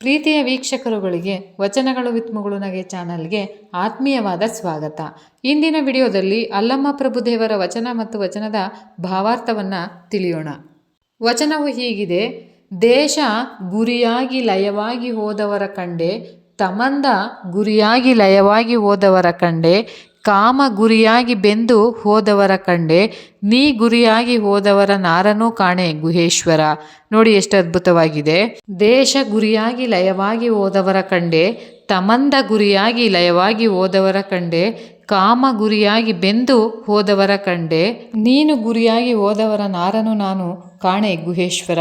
ಪ್ರೀತಿಯ ವೀಕ್ಷಕರುಗಳಿಗೆ, ವಚನಗಳು ವಿತ್ ನಗೆ ಚಾನಲ್ಗೆ ಆತ್ಮೀಯವಾದ ಸ್ವಾಗತ. ಇಂದಿನ ವಿಡಿಯೋದಲ್ಲಿ ಅಲ್ಲಮ್ಮ ಪ್ರಭುದೇವರ ವಚನ ಮತ್ತು ವಚನದ ಭಾವಾರ್ಥವನ್ನು ತಿಳಿಯೋಣ. ವಚನವು ಹೀಗಿದೆ, ದೇಶ ಗುರಿಯಾಗಿ ಲಯವಾಗಿ ಹೋದವರ ಕಂಡೆ, ತಮಂದ ಗುರಿಯಾಗಿ ಲಯವಾಗಿ ಹೋದವರ ಕಂಡೆ ಕಾಮ ಗುರಿಯಾಗಿ ಬೆಂದು ಹೋದವರ ಕಂಡೆ, ನೀ ಗುರಿಯಾಗಿ ಹೋದವರ ನಾರನೂ ಕಾಣೆ, ಗುಹೇಶ್ವರ. ನೋಡಿ ಎಷ್ಟು ಅದ್ಭುತವಾಗಿದೆ. ದೇಶ ಗುರಿಯಾಗಿ ಲಯವಾಗಿ ಹೋದವರ ಕಂಡೆ, ತಮಂದ ಗುರಿಯಾಗಿ ಲಯವಾಗಿ ಹೋದವರ ಕಂಡೆ, ಕಾಮ ಗುರಿಯಾಗಿ ಬೆಂದು ಹೋದವರ ಕಂಡೆ, ನೀನು ಗುರಿಯಾಗಿ ಹೋದವರ ನಾರನು ನಾನು ಕಾಣೆ, ಗುಹೇಶ್ವರ.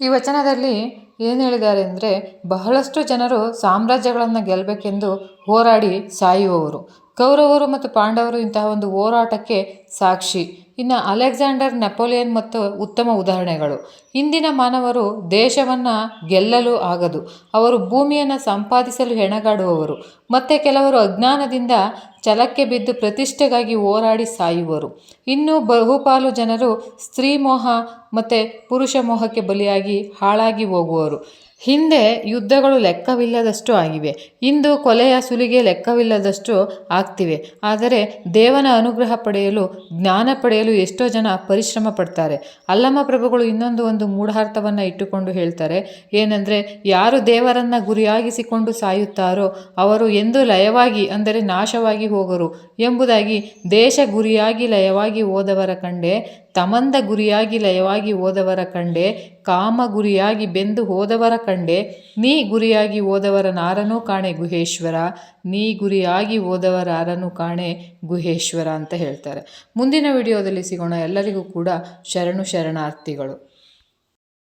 ಈ ವಚನದಲ್ಲಿ ಏನು ಹೇಳಿದ್ದಾರೆ ಅಂದರೆ, ಬಹಳಷ್ಟು ಜನರು ಸಾಮ್ರಾಜ್ಯಗಳನ್ನು ಗೆಲ್ಲಬೇಕೆಂದು ಹೋರಾಡಿ ಸಾಯುವವರು. ಕೌರವರು ಮತ್ತು ಪಾಂಡವರು ಇಂತಹ ಒಂದು ಹೋರಾಟಕ್ಕೆ ಸಾಕ್ಷಿ. ಇನ್ನು ಅಲೆಕ್ಸಾಂಡರ್, ನೆಪೋಲಿಯನ್ ಮತ್ತು ಉತ್ತಮ ಉದಾಹರಣೆಗಳು. ಇಂದಿನ ಮಾನವರು ದೇಶವನ್ನು ಗೆಲ್ಲಲು ಆಗದು. ಅವರು ಭೂಮಿಯನ್ನು ಸಂಪಾದಿಸಲು ಹೆಣಗಾಡುವವರು. ಮತ್ತು ಕೆಲವರು ಅಜ್ಞಾನದಿಂದ ಛಲಕ್ಕೆ ಬಿದ್ದು ಪ್ರತಿಷ್ಠೆಗಾಗಿ ಹೋರಾಡಿ ಸಾಯುವರು. ಇನ್ನು ಬಹುಪಾಲು ಜನರು ಸ್ತ್ರೀ ಮೋಹ ಮತ್ತು ಪುರುಷ ಮೋಹಕ್ಕೆ ಬಲಿಯಾಗಿ ಹಾಳಾಗಿ ಹೋಗುವರು. ಹಿಂದೆ ಯುದ್ಧಗಳು ಲೆಕ್ಕವಿಲ್ಲದಷ್ಟು ಆಗಿವೆ. ಇಂದು ಕೊಲೆಯ ಸುಲಿಗೆ ಲೆಕ್ಕವಿಲ್ಲದಷ್ಟು ಆಗ್ತಿವೆ. ಆದರೆ ದೇವನ ಅನುಗ್ರಹ ಪಡೆಯಲು, ಜ್ಞಾನ ಪಡೆಯಲು ಎಷ್ಟೋ ಜನ ಪರಿಶ್ರಮ ಪಡ್ತಾರೆ. ಅಲ್ಲಮ್ಮ ಪ್ರಭುಗಳು ಇನ್ನೊಂದು ಒಂದು ಮೂಢಾರ್ಥವನ್ನು ಇಟ್ಟುಕೊಂಡು ಹೇಳ್ತಾರೆ, ಏನೆಂದರೆ ಯಾರು ದೇವರನ್ನು ಗುರಿಯಾಗಿಸಿಕೊಂಡು ಸಾಯುತ್ತಾರೋ, ಅವರು ಎಂದು ಲಯವಾಗಿ, ಅಂದರೆ ನಾಶವಾಗಿ ಹೋಗರು ಎಂಬುದಾಗಿ ದೇಶ ಗುರಿಯಾಗಿ ಲಯವಾಗಿ ಹೋದವರ ಕಂಡೆ, ತಮಂದ ಗುರಿಯಾಗಿ ಲಯವಾಗಿ ಹೋದವರ ಕಂಡೆ, ಕಾಮ ಗುರಿಯಾಗಿ ಬೆಂದು ಹೋದವರ ಕಂಡೆ, ನೀ ಗುರಿಯಾಗಿ ಹೋದವರ ನಾರನೂ ಕಾಣೆ ಗುಹೇಶ್ವರ, ನೀ ಗುರಿಯಾಗಿ ಹೋದವರ ಅರನು ಕಾಣೆ ಗುಹೇಶ್ವರ ಅಂತ ಹೇಳ್ತಾರೆ. ಮುಂದಿನ ವಿಡಿಯೋದಲ್ಲಿ ಸಿಗೋಣ ಎಲ್ಲರಿಗೂ ಕೂಡ ಶರಣು ಶರಣಾರ್ಥಿಗಳು.